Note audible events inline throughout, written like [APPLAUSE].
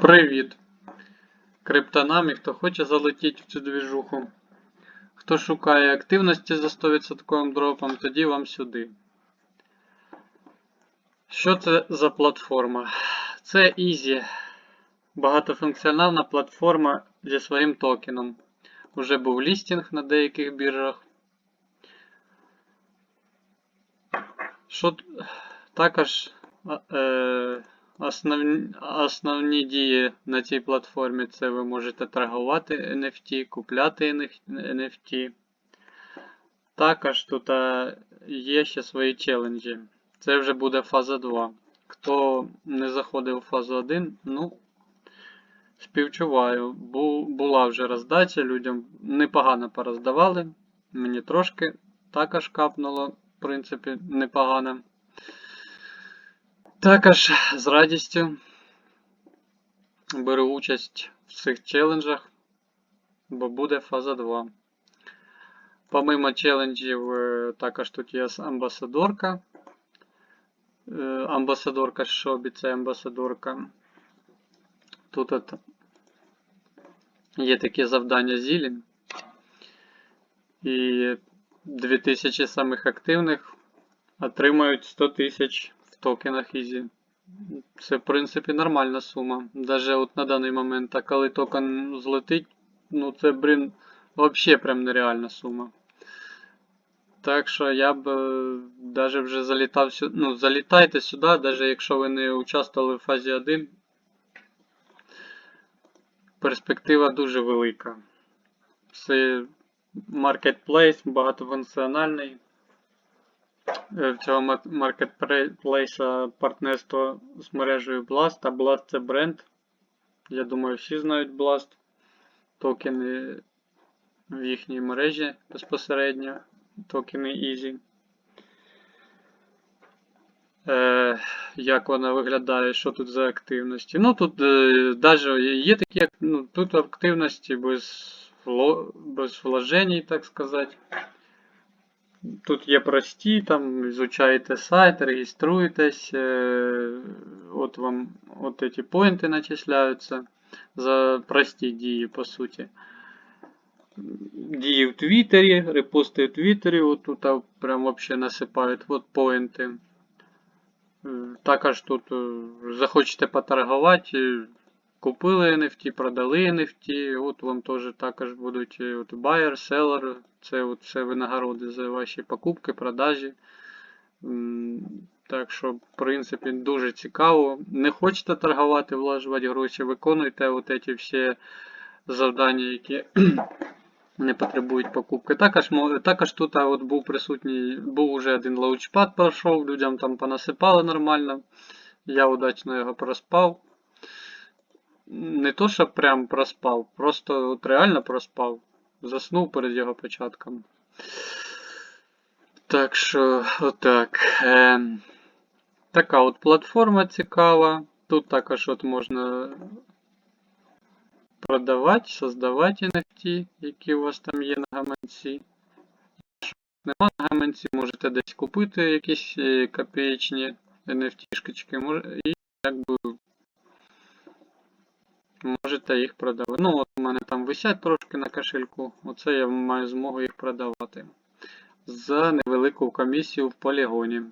Привіт! Криптонамі, хто хоче залетіти в цю двіжуху. Хто шукає активності за 100% дропом, тоді вам сюди. Що це за платформа? Це Easy. Багатофункціональна платформа зі своїм токеном. Уже був лістінг на деяких біржах. Що також е, основні, основні дії на цій платформі це ви можете торгувати NFT, купляти NFT. Також тут е, є ще свої челенджі. Це вже буде фаза 2. Хто не заходив у фазу 1, ну, співчуваю. Бу, була вже роздача, людям непогано пороздавали. Мені трошки також капнуло, в принципі, непогано. Також з радістю беру участь в цих челенджах, бо буде фаза 2. Помимо челенджів, е, також тут є амбасадорка. Е, Амбасадорка Шобі, це амбасадорка. Тут от є такі завдання зілі. І 2000 самих активних отримають 100 тисяч токенах Easy. Це, в принципі, нормальна сума. Даже от на даний момент, а коли токен злетить, ну це, блін, взагалі прям нереальна сума. Так що я б е, даже вже залітав сюди. Ну, залітайте сюди, навіть якщо ви не участвували в фазі 1. Перспектива дуже велика. Це маркетплейс багатофункціональний. Е, цього мар- маркетплейса партнерство з мережею Blast, а Blast це бренд. Я думаю, всі знають Blast. Токени в їхній мережі безпосередньо. Токени Easy. Е, як вона виглядає, що тут за активності? Ну тут е, даже є такі ну, тут активності без, без вложень, так сказати. Тут є прості, там изучаєте сайт, реєструєтесь, е, от вам от эти поінти начисляються за прості дії, по суті. Дії в Твіттері, репости в Твіттері, от тут прям вообще насипають, от поінти. Е, Також тут е, захочете поторгувати, купили NFT, продали NFT, от вам теж також будуть е, от buyer, seller, це от все винагороди за ваші покупки, продажі. Так що, в принципі, дуже цікаво. Не хочете торгувати, влажувати гроші, виконуйте от ці всі завдання, які [CLEARS THROAT] не потребують покупки. Також, також тут от був присутній, був уже один лаунчпад пройшов, людям там понасипали нормально. Я удачно його проспав. Не то, що прям проспав, просто от реально проспав. Заснув перед його початком. Так що, отак. Ем, така от платформа цікава. Тут також от можна продавати, создавати NFT, які у вас там є на гаманці. Якщо нема на гаманці, можете десь купити якісь е, копеечні NFT-шки, і якби можете їх продавати. Ну, от у мене там висять трошки на кошельку, оце я маю змогу їх продавати. За невелику комісію в полігоні.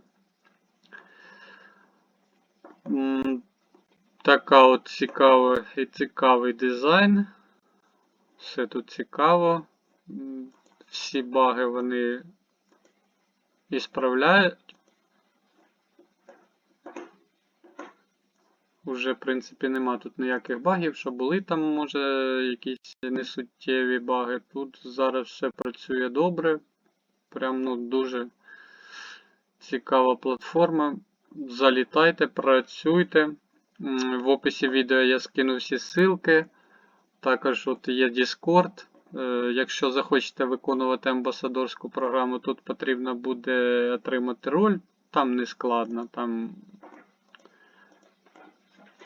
Така от цікава і цікавий дизайн. Все тут цікаво. Всі баги вони і справляють. Уже, в принципі, нема тут ніяких багів, що були там, може, якісь несуттєві баги. Тут зараз все працює добре. Прям ну, дуже цікава платформа. Залітайте, працюйте. В описі відео я скину всі ссылки. Також от є Discord. Е, Якщо захочете виконувати амбасадорську програму, тут потрібно буде отримати роль. Там не складно, там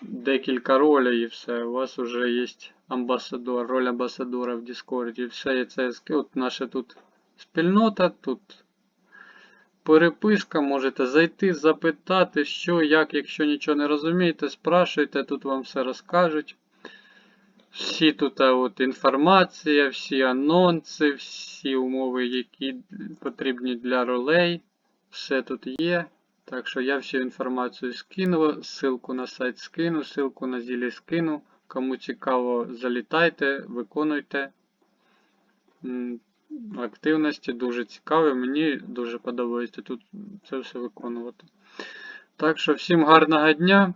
декілька ролей і все. У вас вже є амбасадор, роль амбасадора в Discord. І все, і це от наша тут спільнота, тут переписка, можете зайти, запитати, що, як, якщо нічого не розумієте, спрашуйте, тут вам все розкажуть. Всі тут от, інформація, всі анонси, всі умови, які потрібні для ролей. Все тут є. Так що я всю інформацію скину, ссылку на сайт скину, ссылку на зілі скину. Кому цікаво, залітайте, виконуйте. Активності дуже цікаві, мені дуже подобається тут це все виконувати. Так що всім гарного дня.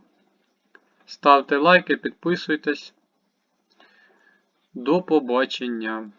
Ставте лайки, підписуйтесь. До побачення.